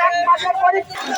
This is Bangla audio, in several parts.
এক মাসের পরীক্ষা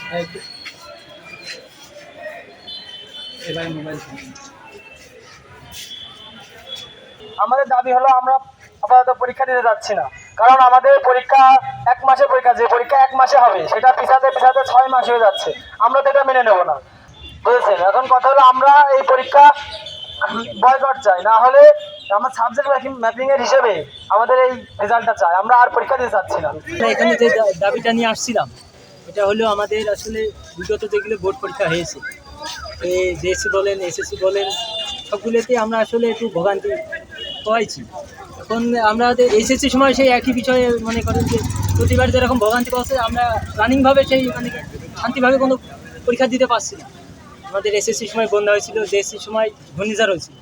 আমাদের দাবি হলো আমরা আপাতত পরীক্ষা দিতে যাচ্ছি না। কারণ আমাদের পরীক্ষা এক মাসের পরীক্ষা, যে পরীক্ষা এক মাসে হবে, সেটা পিছাতে পিছাতে ছয় মাস হয়ে যাচ্ছে। আমরা তো এটা মেনে নেব না। বুঝেছেন? এখন কথা হলো আমরা এই পরীক্ষা বয়কট চাই। না হলে আমার সাবজেক্ট ম্যাপিং এর হিসেবে আমাদের এই রেজাল্টটা চাই। আমরা আর পরীক্ষা দিতে চাচ্ছি না। এখানে যে দাবিটা নিয়ে আসছিলাম এটা হলো আমাদের আসলে বিগত যেগুলো বোর্ড পরীক্ষা হয়েছে জেএসসি বলেন, এসএসসি বলেন, সবগুলোতে আমরা আসলে একটু ভোগান্তি পাইছি। এখন আমরা এসএসসি সময় সেই একই বিষয়ে মনে করেন যে প্রতিবার যেরকম ভোগান্তি পাচ্ছে, আমরা রানিংভাবে সেই মানে শান্তিভাবে কোনো পরীক্ষা দিতে পারছি না। আমাদের এসএসসি সময় বন্যা হয়েছিল, জেএসসি সময় ঘূর্ণিঝড় হয়েছিল।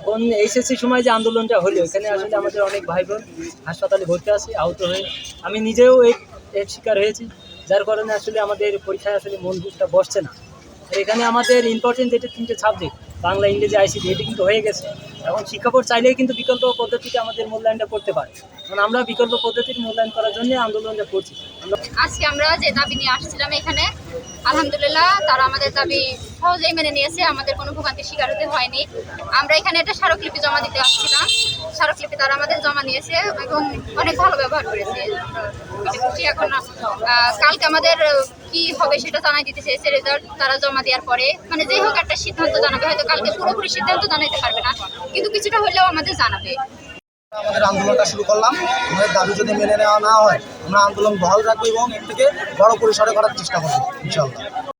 এখন এইচএসসি সময় যে আন্দোলনটা হলো, এখানে আসলে আমাদের অনেক ভাই বোন হাসপাতালে ভর্তি আছে, আহত হয়ে আমি নিজেও এর শিকার হয়েছি। যার কারণে আসলে আমাদের পরীক্ষায় আসলে মন বুঝটা বসছে না। এখানে আমাদের ইম্পর্টেন্ট যেটা তিনটে সাবজেক্ট বাংলা, ইংরেজি, আইসিটি, এটি কিন্তু হয়ে গেছে। এখন শিক্ষা বোর্ড চাইলেই কিন্তু বিকল্প পদ্ধতিতে আমাদের মূল্যায়নটা করতে পারে। কারণ আমরা বিকল্প পদ্ধতির মূল্যায়ন করার জন্য আন্দোলনটা করছি। আজকে আমরা যে দাবি নিয়ে আসছিলাম এখানে, আলহামদুলিল্লাহ তারা আমাদের দাবি সহজেই মেনে নিয়েছে, আমাদের কোনো ভোগান্তির শিকার হতে হয়নি। আমরা এখানে একটা স্মারকলিপি জমা দিতে আসছিলাম। স্মারকলিপি তারা আমাদের জমা নিয়েছে এবং অনেক ভালো ব্যবহার করেছে। এখন কালকে আমাদের কি হবে সেটা জানাই দিতে চেয়েছে রেজাল্ট তারা জমা দেওয়ার পরে। মানে যেই হোক একটা সিদ্ধান্ত জানাবে, হয়তো কালকে পুরোপুরি সিদ্ধান্ত জানাইতে পারবে না, কিন্তু কিছুটা হলেও আমাদের জানাবে। আমাদের আন্দোলনটা শুরু করলাম, আমাদের দাবি যদি মেনে নেওয়া না হয়, আমরা আন্দোলন বহাল রাখব এবং এর থেকে বড় পরিসরে করার চেষ্টা করব ইনশাল্লাহ